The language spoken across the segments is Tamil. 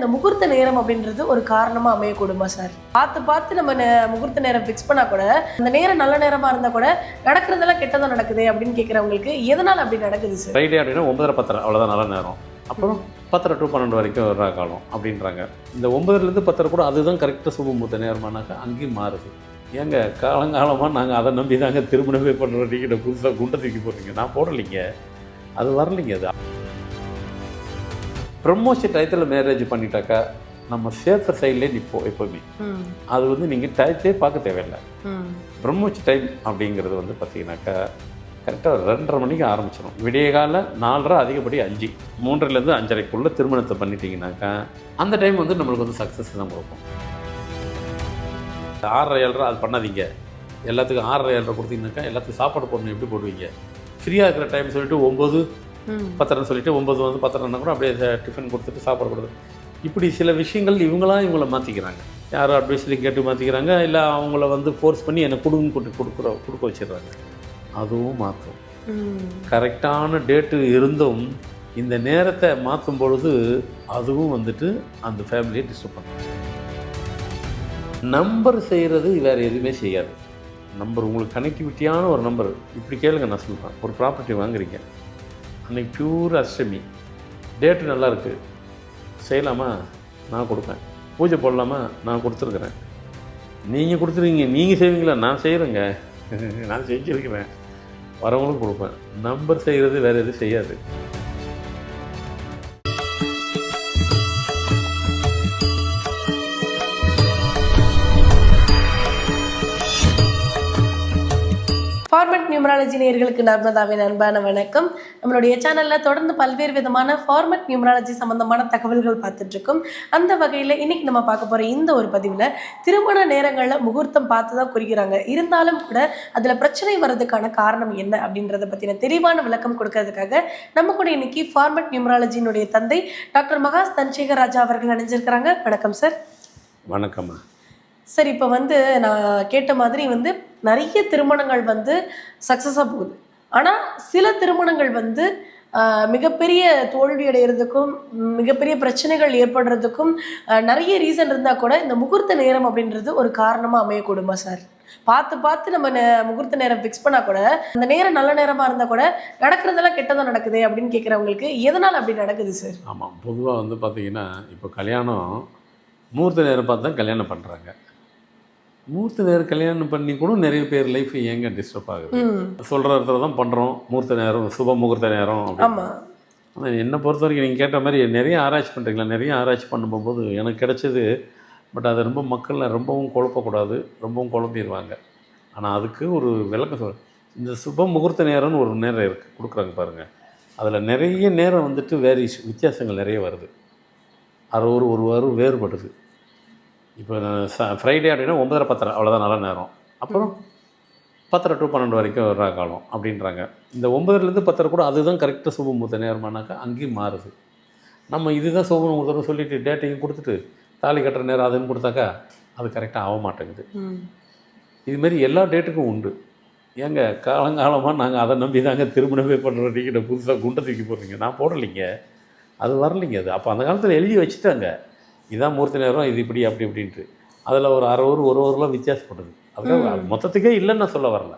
இந்த முகூர்த்த நேரம் அப்படின்றது ஒரு காரணமா அமையக்கூடுமா சார்? பார்த்து பார்த்து நம்ம முகூர்த்த நேரம் ஃபிக்ஸ் பண்ணா கூட அந்த நேரம் நல்ல நேரமா இருந்தா கூட நடக்கிறதெல்லாம் கெட்டதா நடக்குது அப்படின்னு கேட்கறவங்களுக்கு எதனால அப்படி நடக்குது சார்? ஃப்ரைடே அப்படின்னா ஒன்பதரை பத்தரை அவ்வளோதான் நல்ல நேரம். அப்புறம் பத்தரை டு பன்னெண்டு வரைக்கும் வர்ற காலம் அப்படின்றாங்க. இந்த ஒன்பதுலேருந்து பத்தரை கூட அதுதான் கரெக்டாக சுபமுகூர்த்த நேரமானாக்கா அங்கேயும் மாறுது. ஏங்க காலங்காலமாக நாங்கள் அதை நம்பி தாங்க திருமணமே பண்ணுறோம் நீங்கள் புதுசாக குண்டை தூக்கி போடுறீங்க நான் போடலைங்க. அது வரலைங்க அது. ப்ரமோஷன் டயத்தில் மேரேஜ் பண்ணிட்டாக்கா நம்ம சேஃபர் சைட்லேயே நிற்போம் எப்போவுமே. அது வந்து நீங்கள் டயத்தே பார்க்க தேவையில்லை. ம், பிரம்மோச் டைம் அப்படிங்கிறது வந்து பார்த்தீங்கன்னாக்கா கரெக்டாக ரெண்டரை மணிக்கு ஆரம்பிச்சிடும் விடிய கால நாலரை அதிகப்படி அஞ்சு. மூன்றரைலேருந்து அஞ்சரைக்குள்ளே திருமணத்தை பண்ணிட்டீங்கன்னாக்கா அந்த டைம் வந்து நம்மளுக்கு வந்து சக்ஸஸ் தான் கொடுக்கும். ஆறரை ஏழரை அது பண்ணாதீங்க. எல்லாத்துக்கும் ஆறரை ஏழரை கொடுத்தீங்கன்னாக்கா எல்லாத்துக்கும் சாப்பாடு போடணும் எப்படி போடுவீங்க? ஃப்ரீயாக இருக்கிற டைம் சொல்லிட்டு ஒம்பது பத்திரம் சொல்லிட்டு ஒம்பது வந்து பத்திரம்னா கூட அப்படியே டிஃபன் கொடுத்துட்டு சாப்பாடு கொடுத்து. இப்படி சில விஷயங்கள் இவங்களா இவங்கள மாற்றிக்கிறாங்க யாரோ அட்வைஸ்லையும் கேட்டு மாற்றிக்கிறாங்க இல்லை அவங்கள வந்து ஃபோர்ஸ் பண்ணி என்னை கொடுங்க கொடுத்து கொடுக்குற கொடுக்க வச்சிடுறாங்க. அதுவும் மாற்றும். கரெக்டான டேட்டு இருந்தும் இந்த நேரத்தை மாற்றும் பொழுது அதுவும் வந்துட்டு அந்த ஃபேமிலியை டிஸ்டர்ப் பண்ணும். நம்பர் செய்கிறது வேறு எதுவுமே செய்யாது. நம்பர் உங்களுக்கு கனெக்டிவிட்டியான ஒரு நம்பர் இப்படி கேளுங்க நான் சொல்கிறேன் ஒரு ப்ராப்பர்ட்டி வாங்குறீங்க. இன்றைக்கி பியூர் அஷ்டமி. டேட்டு நல்லா இருக்குது செய்யலாமா? நான் கொடுப்பேன். பூஜை போடலாமா? நான் கொடுத்துருக்குறேன். நீங்கள் கொடுத்துருவீங்க. நீங்கள் செய்வீங்களா? நான் செய்கிறேங்க நான் செஞ்சுருக்கிறேன். வரவங்களும் கொடுப்பேன். நம்பர் செய்கிறது வேறு எதுவும் செய்யாது. ஃபார்மட் நியூமராலஜி நேயர்களுக்கு நர்மதாவின் அன்பான வணக்கம். நம்மளுடைய சேனல்ல தொடர்ந்து பல்வேறு விதமான ஃபார்மட் நியூமராலஜி சம்பந்தமான தகவல்கள் பார்த்துட்டு இருக்கோம். அந்த வகையில் இன்னைக்கு நம்ம பார்க்க போற இந்த ஒரு பதிவில் திருமண நேரங்களில் முகூர்த்தம் பார்த்து தான் குறிக்கிறாங்க. இருந்தாலும் கூட அதில் பிரச்சனை வர்றதுக்கான காரணம் என்ன அப்படின்றத பற்றின தெளிவான விளக்கம் கொடுக்கறதுக்காக நம்ம கூட இன்னைக்கு ஃபார்மட் நியூமராலஜியினுடைய தந்தை டாக்டர் மகாஸ் தன்சேகர் ராஜா அவர்கள் அணிஞ்சிருக்கிறாங்க வணக்கம் சார். வணக்கம்மா. சார் இப்போ வந்து நான் கேட்ட மாதிரி வந்து நிறைய திருமணங்கள் வந்து சக்ஸஸாக போகுது. ஆனால் சில திருமணங்கள் வந்து மிகப்பெரிய தோல்வி அடைகிறதுக்கும் மிகப்பெரிய பிரச்சனைகள் ஏற்படுறதுக்கும் நிறைய ரீசன் இருந்தால் கூட இந்த முகூர்த்த நேரம் அப்படின்றது ஒரு காரணமாக அமையக்கூடுமா சார் பார்த்து பார்த்து நம்ம முகூர்த்த நேரம் ஃபிக்ஸ் பண்ணால் கூட அந்த நேரம் நல்ல நேரமாக இருந்தால் கூட நடக்கிறதெல்லாம் கெட்டதாக நடக்குது அப்படின்னு கேட்குறவங்களுக்கு எதனால் அப்படி நடக்குது சார் ஆமாம் பொதுவாக வந்து பார்த்தீங்கன்னா இப்போ கல்யாணம் மூர்த்த நேரம் பார்த்து தான் கல்யாணம் பண்ணுறாங்க மூர்த்த நேரம் கல்யாணம் பண்ணி கூட நிறைய பேர் லைஃப் ஏங்க டிஸ்டர்ப் ஆகுது. சொல்கிற இடத்துல தான் பண்ணுறோம் மூர்த்த நேரம் சுப முகூர்த்த நேரம். ஆமாம் ஆனால் என்னை பொறுத்த வரைக்கும் நீங்கள் கேட்ட மாதிரி நிறைய ஆராய்ச்சி பண்ணுறீங்களா நிறைய ஆராய்ச்சி பண்ணும்போது எனக்கு கிடைச்சது பட் அது ரொம்ப மக்களில் ரொம்பவும் குழப்பக்கூடாது ரொம்பவும் குழம்பிடுவாங்க ஆனால் அதுக்கு ஒரு விளக்கம் சொல் இந்த சுப முகூர்த்த நேரம்னு ஒரு நேரம் இருக்குது கொடுக்குறாங்க பாருங்கள் அதில் நிறைய நேரம் வந்துட்டு வேரியேஷ் வித்தியாசங்கள் நிறைய வருது. அது ஒரு ஒரு வாரம் வேறுபடுது இப்போ ஃப்ரைடே அப்படின்னா ஒன்பதரை பத்தரை அவ்வளோதான் நல்ல நேரம். அப்புறம் பத்தரை டு பன்னெண்டு வரைக்கும் வர்ற காலம் அப்படின்றாங்க. இந்த ஒன்பதுலேருந்து பத்தரை கூட அதுதான் கரெக்டாக சுபமுகூர்த்த நேரமானாக்கா அங்கேயும் மாறுது. நம்ம இதுதான் சுபமுகூர்த்தம்னு சொல்லிட்டு டேட்டையும் கொடுத்துட்டு தாலி கட்டுற நேரம் அதுன்னு கொடுத்தாக்கா அது கரெக்டாக ஆக மாட்டேங்குது. இதுமாரி எல்லா டேட்டுக்கும் உண்டு. ஏங்க காலங்காலமாக நாங்கள் அதை நம்பி தாங்க திருமணமே பண்ணுறோம் நீங்கள் புதுசாக குண்டை தூக்கி போடுறீங்க? நான் போடலைங்க. அது வரலைங்க அது. அப்போ அந்த காலத்தில் எழுதி வச்சுட்டாங்க. இதான் மூர்த்தி நேரம் இது இப்படி அப்படி இப்படின்ட்டு. அதில் ஒரு அரை ஒரு ஒரு ஓவரெலாம் வித்தியாசப்படுது அதுக்காக அது மொத்தத்துக்கே இல்லைன்னு நான் சொல்ல வரல.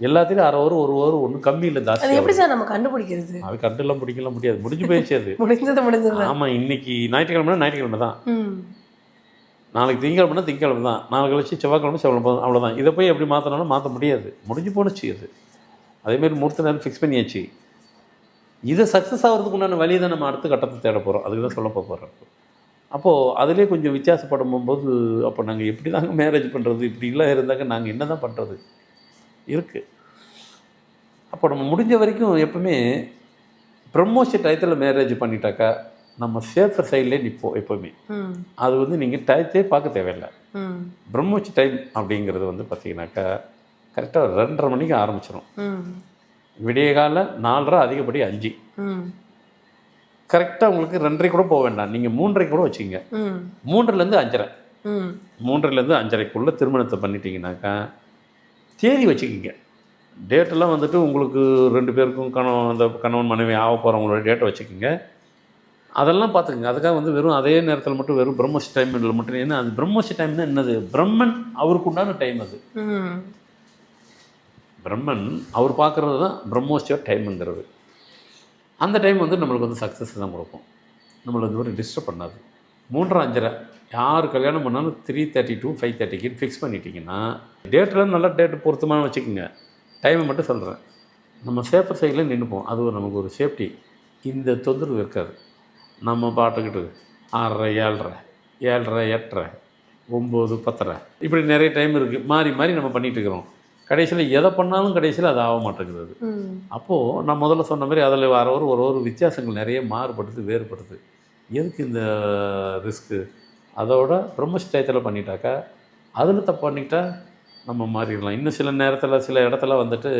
எல்லாத்துலேயும் அரை ஒரு ஒரு ஓவர் ஒன்றும் கம்மி இல்லை அது ஜாஸ்தி எப்படி சார் நம்ம கண்டுபிடிக்கிறது? அது கண்டெல்லாம் பிடிக்கலாம் முடியாது. முடிஞ்சு போயிடுச்சு அது. முடிஞ்சது முடிஞ்சது. ஆமாம் இன்னைக்கு ஞாயிற்றுக்கிழமை ஞாயிற்றுக்கிழமை தான். நாளைக்கு திங்கக்கிழமைனா திங்கக்கிழமை தான். நாளைக்கு கழிச்சு செவ்வாய்க்கிழமை செவ்வாய்க்கிழமை அவ்வளோதான் இதை போய் எப்படி மாற்றினாலும் மாற்ற முடியாது. முடிஞ்சு போணுச்சு அது அதேமாரி மூர்த்த நேரம் ஃபிக்ஸ் பண்ணியாச்சு. இதை சக்ஸஸ் ஆகிறதுக்கு உண்டான வழியை தான் நம்ம அடுத்த கட்டத்தை தேட போகிறோம் அதுக்கு தான் சொல்ல போகிறோம் அப்போது அதிலே கொஞ்சம் வித்தியாசப்படும் போது அப்போ நாங்கள் எப்படி தாங்க மேரேஜ் பண்ணுறது இப்படிலாம் இருந்தாக்க நாங்கள் என்ன தான் பண்ணுறது இருக்குது அப்போ நம்ம முடிஞ்ச வரைக்கும் எப்பவுமே ப்ரமோஷன் டயத்தில் மேரேஜ் பண்ணிட்டாக்கா நம்ம சேஃபர் சைட்லேயே நிற்போம் எப்போவுமே. அது வந்து நீங்கள் டயத்தே பார்க்க தேவையில்லை. ம். பிரம்மோச் டைம் அப்படிங்கிறது வந்து பார்த்தீங்கன்னாக்கா கரெக்டாக ரெண்டரை மணிக்கு ஆரம்பிச்சிடும் விடிய கால நாலரை அதிகப்படி அஞ்சு. கரெக்டாக உங்களுக்கு ரெண்டரை கூட போக வேண்டாம். நீங்கள் மூன்றரை கூட வச்சுக்கோங்க. ம். மூன்றுலேருந்து அஞ்சரை. மூன்றுலேருந்து அஞ்சரைக்குள்ளே திருமணத்தை பண்ணிட்டீங்கன்னாக்கா தேதி வச்சுக்கிங்க. டேட்டெல்லாம் வந்துட்டு உங்களுக்கு ரெண்டு பேருக்கும் கணவன் அந்த கணவன் மனைவி ஆக போகிறவங்களோட டேட்டை வச்சுக்கோங்க. அதெல்லாம் பார்த்துக்குங்க. அதுக்காக வந்து வெறும் அதே நேரத்தில் மட்டும் வெறும் பிரம்மோஷ் டைமில் மட்டும் ஏன்னா அது பிரம்மோஷ டைம்னா என்னது? பிரம்மன் அவருக்கு உண்டான டைம் அது. பிரம்மன் அவர் பார்க்குறது தான் பிரம்மோற்சவ டைமுங்கிறது அந்த டைம் வந்து நம்மளுக்கு வந்து சக்ஸஸ் தான் கொடுக்கும். நம்மளை வந்து ஒரு டிஸ்டர்ப் பண்ணாது. மூன்றரை அஞ்சரை யார் கல்யாணம் பண்ணாலும் த்ரீ தேர்ட்டி டூ ஃபைவ் தேர்ட்டிக்கு ஃபிக்ஸ் பண்ணிட்டீங்கன்னா டேட்டில் நல்ல டேட்டு பொருத்தமாக வச்சுக்கோங்க. டைமை மட்டும் சொல்கிறேன் நம்ம சேஃபர் சைடில் நின்றுப்போம் அது ஒரு நமக்கு ஒரு சேஃப்டி இந்த தொந்தரவு இருக்காது. நம்ம பாட்டுக்கிட்டு ஆறரை ஏழரை ஏழரை எட்டரை ஒம்பது பத்தரை. இப்படி நிறைய டைம் இருக்குது மாறி மாறி நம்ம பண்ணிகிட்டு இருக்கிறோம். கடைசியில் எதை பண்ணாலும் கடைசியில் அது ஆக மாட்டேங்குது. ம். அப்போது நான் முதல்ல சொன்ன மாதிரி அதில் வர ஒரு ஒரு ஒரு வித்தியாசங்கள் நிறைய மாறுபடுது வேறுபடுது. எதுக்கு இந்த ரிஸ்க்கு? அதோட பிரம்மஸ்டயத்தில் பண்ணிட்டாக்கா அதில் தப்பு பண்ணிட்டா நம்ம மாறிடலாம். இன்னும் சில நேரத்தில் சில இடத்துல வந்துட்டு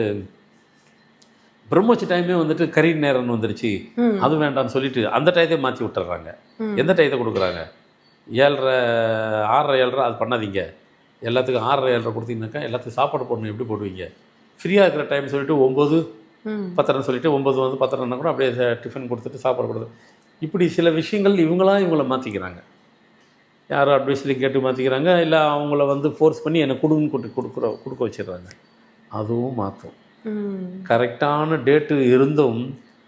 பிரம்மோச்சி டைமே வந்துட்டு கறி நேரம்னு வந்துருச்சு. அது வேண்டாம்னு சொல்லிட்டு அந்த டயத்தை மாற்றி விட்டுறாங்க. எந்த டயத்தை கொடுக்குறாங்க? ஏழரை ஆறரை ஏழரை அது பண்ணாதீங்க. எல்லாத்துக்கும் ஆறரை ஏழரை கொடுத்தீங்கன்னாக்கா எல்லாத்துக்கும் சாப்பாடு போடணும். எப்படி போடுவீங்க? ஃப்ரீயாக இருக்கிற டைம் சொல்லிட்டு ஒம்பது ம். பத்திரம்னு சொல்லிட்டு ஒம்பது வந்து பத்திரம்னா கூட அப்படியே டிஃபன் கொடுத்துட்டு சாப்பாடு கொடுத்து இப்படி சில விஷயங்கள் இவங்களாம் இவங்கள மாற்றிக்கிறாங்க யாரோ அட்வைஸ்லையும் கேட்டு மாற்றிக்கிறாங்க இல்லை அவங்கள வந்து ஃபோர்ஸ் பண்ணி என்னை கொடுன்னு கொண்டு கொடுக்குற கொடுக்க வச்சிடுறாங்க. அதுவும் மாற்றும் கரெக்டான டேட்டு இருந்தும்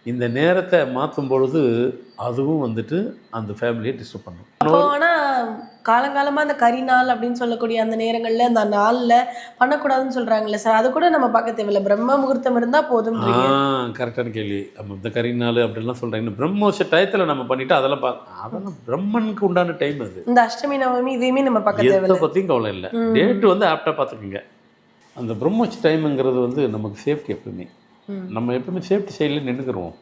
இந்த நேரத்தை மாற்றும் பொழுது அதுவும் வந்துட்டு அந்த ஃபேமிலியை டிஸ்டர்ப் பண்ணும். அப்போ ஆனா காலங்காலமா அந்த கரி நாள் அப்படின்னு சொல்லக்கூடிய அந்த நேரங்கள்ல அந்த நாள்ல பண்ணக்கூடாதுன்னு சொல்றாங்கல்ல சார் அது கூட நம்ம பார்க்க தேவையில்ல. பிரம்ம முகூர்த்தம் இருந்தா ஆ போதும்ன்றீங்க கரெக்டான கேள்வி. நம்ம இந்த கறி நாள் அப்படிலாம் சொல்கிறாங்க பிரம்மோஷ டயத்தில் நம்ம பண்ணிவிட்டு அதெல்லாம் பா அதெல்லாம் பிரம்மனுக்கு உண்டான டைம் அது. இந்த அஷ்டமி நவமி இதையுமே நம்ம பார்க்க தேவையில்ல. பற்றியும் கவலை இல்லை. டேட்டு வந்து ஆப்டாக பார்த்துக்குங்க. அந்த பிரம்மோச் டைமுங்கிறது வந்து நமக்கு சேஃப்டி எப்பவுமே. நம்ம எப்பவுமே சேஃப்டி சைடில் நின்றுக்கிறோம்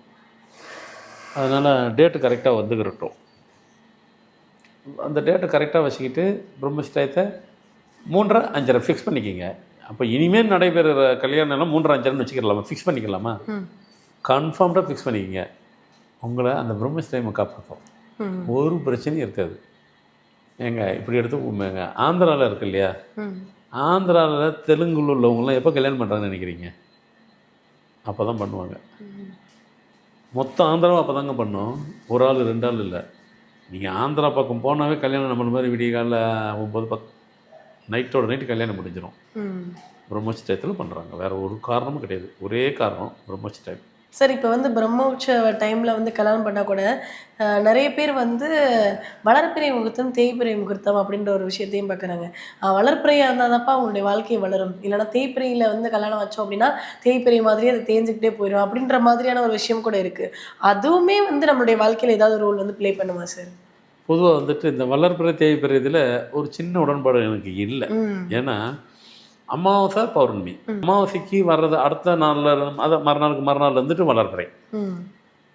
அதனால் டேட்டு கரெக்டாக வந்துக்கிறட்டும் அந்த டேட்டை கரெக்டாக வச்சுக்கிட்டு பிரம்மோச் டயத்தை மூன்றரை அஞ்சரை ஃபிக்ஸ் பண்ணிக்கிங்க. அப்போ இனிமேல் நடைபெறுகிற கல்யாணம்லாம் மூன்றரை அஞ்சரைன்னு வச்சுக்கலாமா ஃபிக்ஸ் பண்ணிக்கலாமா. கன்ஃபார்ம்டாக ஃபிக்ஸ் பண்ணிக்கிங்க. உங்களை அந்த பிரம்மோச் டைமை காப்பாற்றும். ஒரு பிரச்சனையும் இருக்காது. ஏங்க இப்படி எடுத்துக்கோங்க ஆந்திராவில் இருக்கு இல்லையா. ஆந்திராவில் தெலுங்குல உள்ளவங்களாம் எப்போ கல்யாணம் பண்ணுறாங்கன்னு நினைக்கிறீங்க? அப்போ தான் பண்ணுவாங்க. மொத்தம் ஆந்திராவும் அப்போ தாங்க பண்ணோம். ஒரு ஆள் ரெண்டு ஆள் இல்லை. நீங்கள் ஆந்திரா பக்கம் போனாவே கல்யாணம் நம்ம மாதிரி விடிய காலைல ஒம்பது பத் நைட்டோட நைட்டு கல்யாணம் முடிஞ்சிடும் ம். பிரம்மோச் டயத்தில் பண்ணுறாங்க வேறு ஒரு காரணமும் கிடையாது. ஒரே காரணம் பிரம்மோச் டைம் சார் இப்போ வந்து பிரம்மோற்சவ டைமில் வந்து கல்யாணம் பண்ணால் கூட நிறைய பேர் வந்து வளர்ப்பிறை முகூர்த்தம் தேய்பிறை முகூர்த்தம் அப்படின்ற ஒரு விஷயத்தையும் பார்க்குறாங்க வளர்ப்பிறையாக இருந்தால் தான்ப்பா அவங்களுடைய வாழ்க்கை வளரும். இல்லைன்னா தேய்பிறையில் வந்து கல்யாணம் வச்சோம் அப்படின்னா தேய்பிறை மாதிரி அது தேஞ்சுக்கிட்டே போயிடும் அப்படின்ற மாதிரியான ஒரு விஷயம் கூட இருக்குது அதுவுமே வந்து நம்மளுடைய வாழ்க்கையில் ஏதாவது ரோல் வந்து ப்ளே பண்ணுமா சார் பொதுவாக வந்துட்டு இந்த வளர்ப்பிறை தேய்பிறை இதில் ஒரு சின்ன உடன்பாடு எனக்கு இல்லை. ஏன்னா அமாவாசை பௌர்ணமி. அமாவாசைக்கு வர்றது அடுத்த நாளில் இருந்து அதை மறுநாளுக்கு மறுநாள் இருந்துட்டு வளர்பிறை. ம்.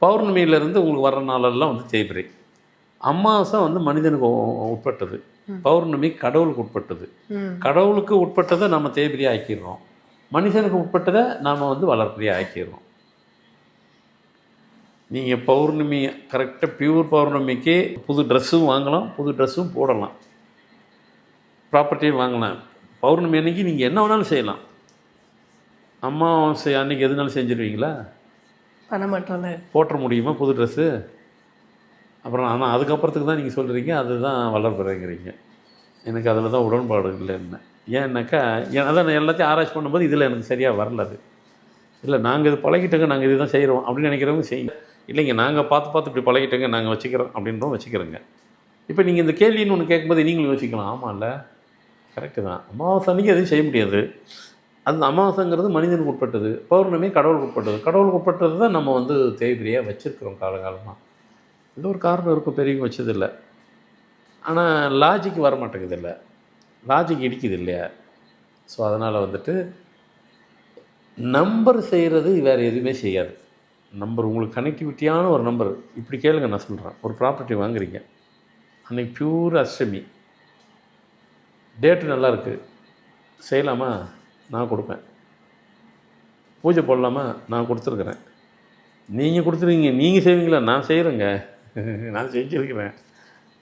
பௌர்ணமியிலேருந்து உங்களுக்கு வர்ற நாளெல்லாம் வந்து தேய்பிறை. அமாவாசை வந்து மனிதனுக்கு உட்பட்டது. பௌர்ணமி கடவுளுக்கு உட்பட்டது. கடவுளுக்கு உட்பட்டதை நம்ம தேய்பிரியாக ஆக்கிடுறோம். மனுஷனுக்கு உட்பட்டதை நாம் வந்து வளர்ப்பிரியாக ஆக்கிடுறோம். நீங்கள் பௌர்ணமி கரெக்டாக பியூர் பௌர்ணமிக்கு புது ட்ரெஸ்ஸும் வாங்கலாம் புது ட்ரெஸ்ஸும் போடலாம். ப்ராப்பர்ட்டியும் வாங்கலாம். பௌர்ணமி அன்னைக்கு நீங்கள் என்ன வேணாலும் செய்யலாம். அமாவாசை அன்னைக்கு எதுனாலும் செஞ்சுருவீங்களா? பண்ண மாட்டோம்ல. போட்டுற முடியுமா? புது ட்ரெஸ்ஸு அப்புறம் ஆனால் அதுக்கப்புறத்துக்கு தான் நீங்கள் சொல்கிறீங்க அதுதான் வளர்ப்புறேங்கிறீங்க. எனக்கு அதில் தான் உடன்பாடு இல்லைன்னு ஏன்னாக்கா ஏன் அதான் நான் எல்லாத்தையும் ஆராய்ச்சி பண்ணும்போது இதில் எனக்கு சரியாக வரல அது. இல்லை நாங்கள் இது பழகிட்டோங்க நாங்கள் இதுதான் செய்கிறோம் அப்படின்னு நினைக்கிறவங்க செய்யுங்க. இல்லைங்க நாங்கள் பார்த்து பார்த்து இப்படி பழகிட்டோங்க நாங்கள் வச்சுக்கிறோம் அப்படின்றோம் வச்சுக்கிறோங்க. இப்போ நீங்கள் இந்த கேள்வின்னு ஒன்று கேட்கும்போது நீங்களும் யோசிக்கலாம் ஆமாம்ல. கரெக்டு தான். அமாவாசை அன்னைக்கு எதுவும் செய்ய முடியாது. அந்த அமாவாசைங்கிறது மனிதனுக்கு உட்பட்டது. பௌர்ணமி கடவுளுக்கு உட்பட்டது. கடவுளுக்கு உட்பட்டது தான் நம்ம வந்து தேய்பிரியாக வச்சுருக்கிறோம் காலகாலமாக இது ஒரு காரணம் இருக்கும் பெரியவங்க வச்சதில்லை. ஆனால் லாஜிக் வர மாட்டேங்குது இல்லை லாஜிக் இடிக்குது இல்லையா? ஸோ அதனால் வந்துட்டு நம்பர் செய்கிறது வேறு எதுவுமே செய்யாது. நம்பர் உங்களுக்கு கனெக்டிவிட்டியான ஒரு நம்பர் இப்படி கேளுங்க நான் சொல்கிறேன் ஒரு ப்ராப்பர்ட்டி வாங்குறீங்க. அன்னைக்கு பியூர் அஷ்டமி. டேட்டு நல்லா இருக்குது செய்யலாமா? நான் கொடுப்பேன். பூஜை போடலாமா? நான் கொடுத்துருக்குறேன். நீங்கள் கொடுத்துருவீங்க நீங்கள் செய்வீங்களா? நான் செய்கிறேங்க நான் செஞ்சுருக்கிறேன்.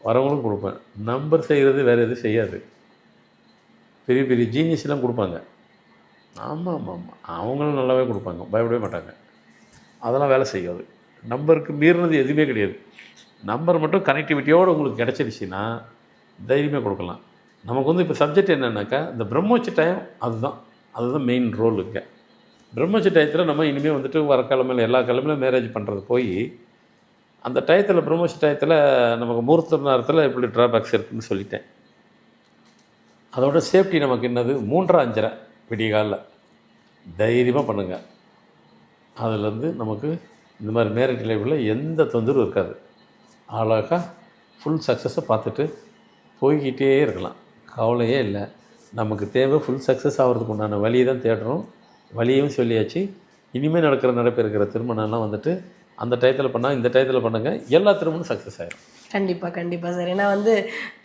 வரவங்களும் கொடுப்பேன். நம்பர் செய்கிறது வேறு எதுவும் செய்யாது. பெரிய பெரிய ஜீனியஸ்லாம் கொடுப்பாங்க. ஆமாம் ஆமாம் ஆமாம் அவங்களும் நல்லாவே கொடுப்பாங்க. பயப்படவே மாட்டாங்க. அதெல்லாம் வேலை செய்யாது. நம்பருக்கு மீறினது எதுவுமே கிடையாது. நம்பர் மட்டும் கனெக்டிவிட்டியோடு உங்களுக்கு கிடச்சிருச்சுன்னா தைரியமாக கொடுக்கலாம். நமக்கு வந்து இப்போ சப்ஜெக்ட் என்னன்னாக்கா இந்த பிரம்மோச்சி அதுதான். அதுதான் மெயின் ரோல் இங்கே பிரம்மோச்சி டயத்தில் நம்ம இனிமேல் வந்துட்டு வர கிழமையில் எல்லா கிழமையிலும் மேரேஜ் பண்ணுறது போய் அந்த டயத்தில் பிரம்மோச்சி டயத்தில் நமக்கு முகூர்த்த நேரத்தில் இப்படி ட்ராபேக்ஸ் இருக்குன்னு சொல்லிட்டேன். அதோட சேஃப்டி நமக்கு என்னது? மூன்றரை அஞ்சரை விடிய காலில். தைரியமாக பண்ணுங்கள் அதுலேருந்து நமக்கு இந்த மாதிரி மேரேஜ் லைஃப்பில் எந்த தொந்தரவும் இருக்காது. அழகாக ஃபுல் சக்ஸஸை பார்த்துட்டு போய்கிட்டே இருக்கலாம். கவலையே இல்லை. நமக்கு தேவை ஃபுல் சக்ஸஸ் ஆகிறதுக்கு உண்டான வழியை தான் தேடுறோம். வழியும் சொல்லியாச்சு. இனிமேல் நடக்கிற நடப்பு இருக்கிற திருமணம்லாம் வந்துட்டு அந்த டயத்தில் பண்ணால் இந்த டயத்தில் பண்ணுங்கள் எல்லா திருமணம் சக்ஸஸ் ஆகிடும் கண்டிப்பாக கண்டிப்பாக சார். ஏன்னா வந்து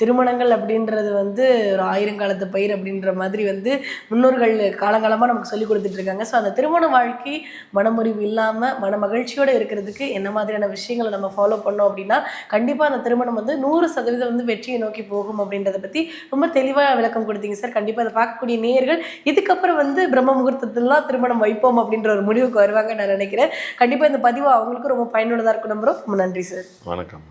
திருமணங்கள் அப்படின்றது வந்து ஒரு ஆயிரங்காலத்து பயிர் அப்படின்ற மாதிரி வந்து முன்னோர்கள் காலங்காலமாக நமக்கு சொல்லி கொடுத்துட்ருக்காங்க ஸோ அந்த திருமண வாழ்க்கை மனமுறிவு இல்லாமல் மன மகிழ்ச்சியோடு இருக்கிறதுக்கு என்ன மாதிரியான விஷயங்களை நம்ம ஃபாலோ பண்ணோம் அப்படின்னா கண்டிப்பாக அந்த திருமணம் வந்து நூறு சதவீதம் வந்து வெற்றியை நோக்கி போகும் அப்படின்றத பற்றி ரொம்ப தெளிவாக விளக்கம் கொடுத்தீங்க சார். கண்டிப்பாக அதை பார்க்கக்கூடிய நேயர்கள் இதுக்கப்புறம் வந்து பிரம்ம முகூர்த்தத்திலாம் திருமணம் வைப்போம் அப்படின்ற ஒரு முடிவுக்கு வருவாங்க நான் நினைக்கிறேன். கண்டிப்பாக இந்த பதிவு அவங்களுக்கும் ரொம்ப பயனுள்ளதாக இருக்கும். நம்புறோம் ரொம்ப நன்றி சார். வணக்கம்.